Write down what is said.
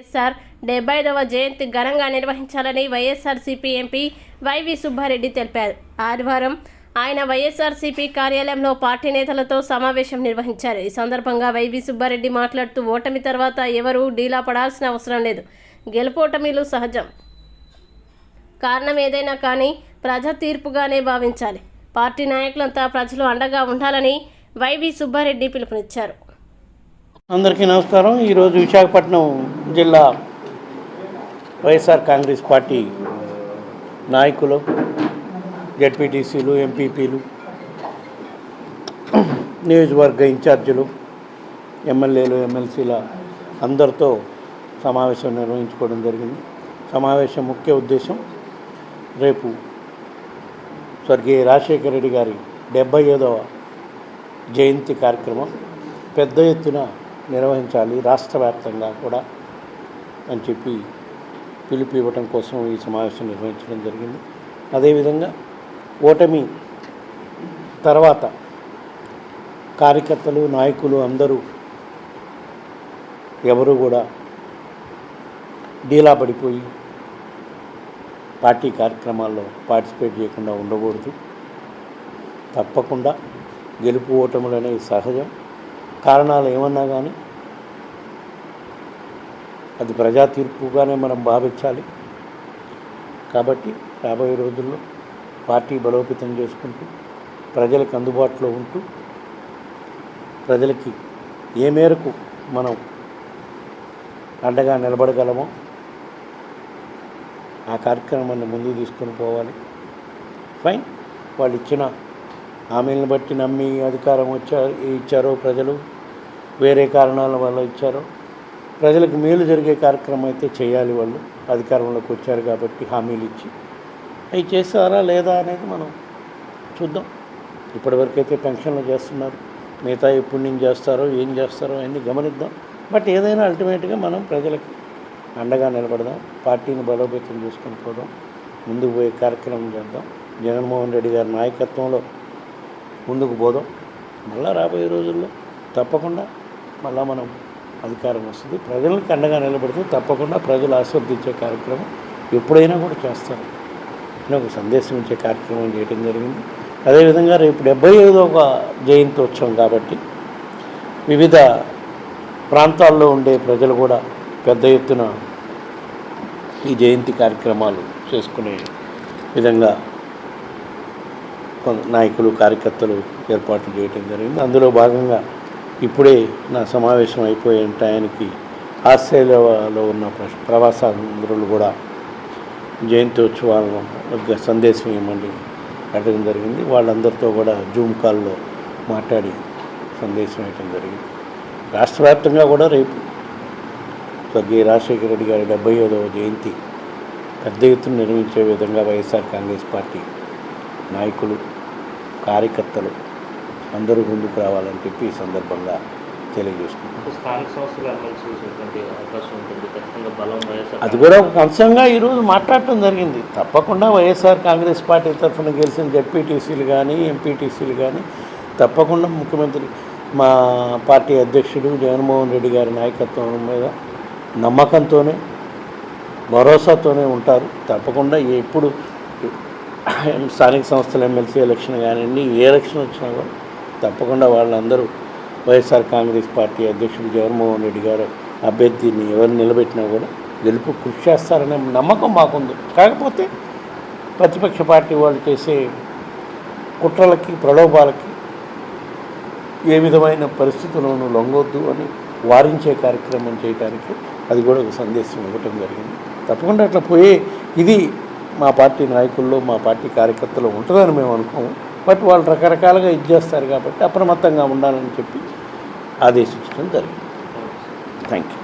వైఎస్ఆర్ డెబ్బై ఐదవ జయంతి ఘనంగా నిర్వహించాలని వైఎస్ఆర్సీపీ ఎంపీ వైవి సుబ్బారెడ్డి తెలిపారు. ఆదివారం ఆయన వైఎస్ఆర్సీపీ కార్యాలయంలో పార్టీ నేతలతో సమావేశం నిర్వహించారు. ఈ సందర్భంగా వైవి సుబ్బారెడ్డి మాట్లాడుతూ ఓటమి తర్వాత ఎవరూ డీలా పడాల్సిన అవసరం లేదు. గెలుపోటమిలు సహజం. కారణం ఏదైనా కానీ ప్రజా తీర్పుగానే భావించాలి. పార్టీ నాయకులంతా ప్రజలు అండగా ఉండాలని వైవి సుబ్బారెడ్డి పిలుపునిచ్చారు. అందరికీ నమస్కారం. ఈరోజు విశాఖపట్నం జిల్లా వైఎస్ఆర్ కాంగ్రెస్ పార్టీ నాయకులు జడ్పీటీసీలు ఎంపీపీలు నియోజకవర్గ ఇన్ఛార్జీలు ఎమ్మెల్యేలు ఎమ్మెల్సీల అందరితో సమావేశం నిర్వహించుకోవడం జరిగింది. సమావేశం ముఖ్య ఉద్దేశం రేపు స్వర్గీయ రాజశేఖర రెడ్డి గారి డెబ్బై ఐదవ జయంతి కార్యక్రమం. పెద్ద ఎత్తున నిర్వహించాలి రాష్ట్ర వ్యాప్తంగా కూడా అని చెప్పి పిలుపు ఇవ్వటం కోసం ఈ సమావేశం నిర్వహించడం జరిగింది. అదేవిధంగా ఓటమి తర్వాత కార్యకర్తలు నాయకులు అందరూ ఎవరు కూడా డీలా పడిపోయి పార్టీ కార్యక్రమాల్లో పార్టిసిపేట్ చేయకుండా ఉండకూడదు. తప్పకుండా గెలుపు ఓటములు అనేవి సహజం. కారణాలు ఏమన్నా కానీ అది ప్రజా తీర్పుగానే మనం భావించాలి. కాబట్టి రాబోయే రోజుల్లో పార్టీ బలోపేతం చేసుకుంటూ ప్రజలకు అందుబాటులో ఉంటూ ప్రజలకి ఏ మేరకు మనం అండగా నిలబడగలమో ఆ కార్యక్రమాన్ని ముందుకు తీసుకొని పోవాలి. ఫైన్. వాళ్ళు ఇచ్చిన హామీలను బట్టి నమ్మి అధికారం వచ్చారు ఇచ్చారో ప్రజలు? వేరే కారణాల వల్ల ఇచ్చారో? ప్రజలకు మేలు జరిగే కార్యక్రమం అయితే చేయాలి వాళ్ళు. అధికారంలోకి వచ్చారు కాబట్టి హామీలు ఇచ్చి. అవి చేస్తారా లేదా అనేది మనం చూద్దాం. ఇప్పటివరకు అయితే పెన్షన్లు చేస్తున్నారు. మిగతా ఎప్పుడు నుంచి చేస్తారో ఏం చేస్తారో అన్నీ గమనిద్దాం. బట్ ఏదైనా అల్టిమేట్గా మనం ప్రజలకి అండగా నిలబడదాం. పార్టీని బలోపేతం చేసుకొని పోదాం. ముందుకు పోయే కార్యక్రమం చేద్దాం. జగన్మోహన్ రెడ్డి గారి నాయకత్వంలో ముందుకు పోదాం. మళ్ళా రాబోయే రోజుల్లో తప్పకుండా మళ్ళా మనం అధికారం వస్తుంది. ప్రజలకు అండగా నిలబడితే తప్పకుండా ప్రజలు ఆస్వాదించే కార్యక్రమం ఎప్పుడైనా కూడా చేస్తారు. అని ఒక సందేశం ఇచ్చే కార్యక్రమం చేయడం జరిగింది. అదేవిధంగా రేపు డెబ్బై ఐదవ జయంతోత్సవం కాబట్టి వివిధ ప్రాంతాల్లో ఉండే ప్రజలు కూడా పెద్ద ఎత్తున ఈ జయంతి కార్యక్రమాలు చేసుకునే విధంగా నాయకులు కార్యకర్తలు ఏర్పాట్లు చేయడం జరిగింది. అందులో భాగంగా ఇప్పుడే నా సమావేశం అయిపోయే టయానికి ఆస్ట్రేలియాలో ఉన్న ప్ర- ప్రవాసాంధ్రులు కూడా జయంత్యోత్సవాలను సందేశం ఇవ్వమని అడగడం జరిగింది. వాళ్ళందరితో కూడా జూమ్ కాల్లో మాట్లాడి సందేశం ఇవ్వడం జరిగింది. రాష్ట్ర వ్యాప్తంగా కూడా రేపు స్వర్గీయ రాజశేఖర రెడ్డి గారి డెబ్బై ఐదవ జయంతి పెద్ద ఎత్తున నిర్వహించే విధంగా వైఎస్ఆర్ కాంగ్రెస్ పార్టీ నాయకులు కార్యకర్తలు అందరూ ముందుకు రావాలని చెప్పి ఈ సందర్భంగా తెలియజేసుకుంటున్నాను స్థానిక సంస్థలు ఎమ్మెల్సీ చూసేటువంటి అవకాశం ఉంటుంది. ఖచ్చితంగా బలం వైఎస్ఆర్ అది కూడా ఒక అంశంగా ఈరోజు మాట్లాడటం జరిగింది. తప్పకుండా వైఎస్ఆర్ కాంగ్రెస్ పార్టీ తరఫున గెలిచిన జడ్పీటీసీలు కానీ ఎంపీటీసీలు కానీ తప్పకుండా ముఖ్యమంత్రి మా పార్టీ అధ్యక్షుడు జగన్మోహన్ రెడ్డి గారి నాయకత్వం మీద నమ్మకంతోనే భరోసాతోనే ఉంటారు. తప్పకుండా ఎప్పుడు స్థానిక సంస్థల ఎమ్మెల్సీ ఎలక్షన్ కానివ్వండి ఏ ఎలక్షన్ వచ్చినా కూడా తప్పకుండా వాళ్ళందరూ వైఎస్ఆర్ కాంగ్రెస్ పార్టీ అధ్యక్షుడు జగన్మోహన్ రెడ్డి గారు అభ్యర్థిని ఎవరు నిలబెట్టినా కూడా గెలుపు కృషి చేస్తారనే నమ్మకం మాకుంది. కాకపోతే ప్రతిపక్ష పార్టీ వాళ్ళు చేసే కుట్రలకి ప్రలోభాలకి ఏ విధమైన పరిస్థితుల్లోనూ లొంగొద్దు అని వారించే కార్యక్రమం చేయడానికి అది కూడా ఒక సందేశం ఇవ్వటం జరిగింది. తప్పకుండా అట్లా పోయే ఇది మా పార్టీ నాయకుల్లో మా పార్టీ కార్యకర్తలు ఉంటుందని మేము అనుకోము. బట్ వాళ్ళు రకరకాలుగా ఇది చేస్తారు కాబట్టి అప్రమత్తంగా ఉండాలని చెప్పి ఆదేశించడం జరిగింది. Thank you